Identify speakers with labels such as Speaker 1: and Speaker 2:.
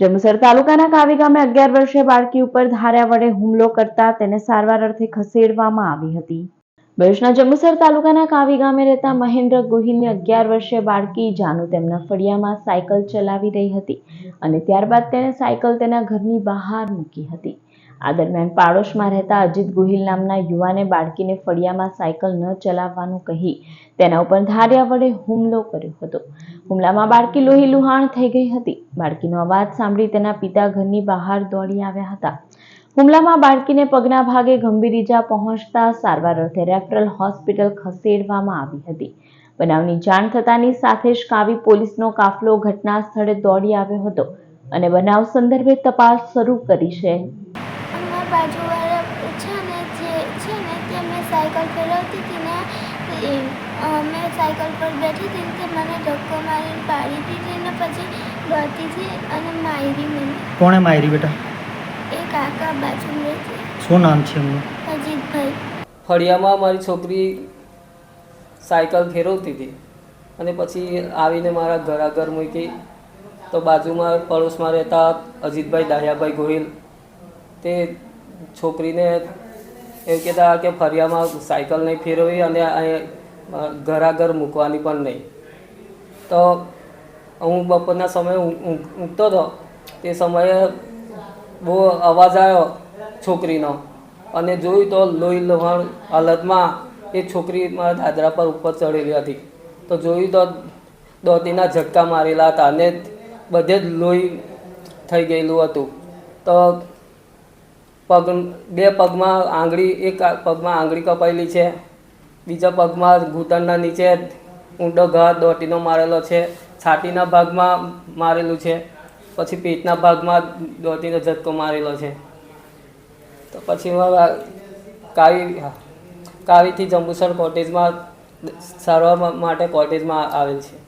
Speaker 1: જંબુસર તાલુકાના કાવી ગામે અગિયાર વર્ષીય બાળકી ઉપર ધાર્યા વડે હુમલો કરતા તેને સારવાર અર્થે ખસેડવામાં આવી હતી. ભરૂચના જંબુસર તાલુકાના કાવી ગામે રહેતા મહેન્દ્ર ગોહિલની અગિયાર વર્ષીય બાળકી જાનુ તેમના ફળિયામાં સાયકલ ચલાવી રહી હતી અને ત્યારબાદ તેણે સાયકલ તેના ઘરની બહાર મૂકી હતી. આ દરમિયાન પાડોશમાં રહેતા અજીત ગોહિલ નામના યુવાને બાળકીને ફળિયામાં સાયકલ ન ચલાવવાનું કહી તેના ઉપર ધાર્યા વડે હુમલો કર્યો હતો. હુમલામાં બાળકી લોહી લુહાણ થઈ ગઈ હતી. બાળકીનો અવાજ સાંભળી તેના પિતા ઘરની બહાર દોડી આવ્યા હતા. હુમલામાં બાળકીને પગના ભાગે ગંભીર ઈજા પહોંચતા સારવાર અર્થે રેફરલ હોસ્પિટલ ખસેડવામાં આવી હતી. બનાવની જાણ થતાની સાથે જ કાવી પોલીસનો કાફલો ઘટના સ્થળે દોડી આવ્યો હતો અને બનાવ સંદર્ભે તપાસ શરૂ કરી છે.
Speaker 2: બાજુવાળા છે ને જે છે ને તે મેં સાયકલ ફેરવતી હતી ને એ, મેં સાયકલ પર બેઠી હતી ને તે મને ધક્કો મારીને પાડી દીધી ને પછી દોડતી હતી અને મારી મને
Speaker 3: કોણે મારી બેટા?
Speaker 2: એ કાકા બાજુ રહે છે
Speaker 3: શું નામ છે એમનું?
Speaker 2: અજીતભાઈ.
Speaker 4: ફળિયામાં મારી છોકરી સાયકલ ફેરવતી હતી અને પછી આવીને મારા ઘર આગળ મૂકી તો બાજુમાં પડોશમાં રહેતા અજીતભાઈ દાહિયાભાઈ ગોહિલ તે છોકરીને એવું કહેતા કે ફરિયામાં સાયકલ નહીં ફેરવી અને અહીં ઘર મૂકવાની પણ નહીં. તો હું બપોરના સમયે ઊંઘ- ઊંઘ- ઊંઘતો હતો તે સમયે બહુ અવાજ આવ્યો છોકરીનો અને જોયું તો લોહી લોહાણ હાલતમાં એ છોકરી મારા દાદરા પર ઉપર ચડેલી હતી. તો જોયું તો દોતીના ઝટકા મારેલા હતા અને બધે જ લોહી થઈ ગયેલું હતું. તો પગ, બે પગમાં આંગળી, એક પગમાં આંગળી કપાયેલી છે. બીજા પગમાં ઘૂંટણના નીચે ઊંડો ઘા દોટીનો મારેલો છે. છાતીના ભાગમાં મારેલું છે. પછી પેટના ભાગમાં દોટીનો ઝટકો મારેલો છે. તો પછી કાવી કાવીથી જંબુસર કોટેજમાં, સારવાર માટે કોટેજમાં આવેલ છે.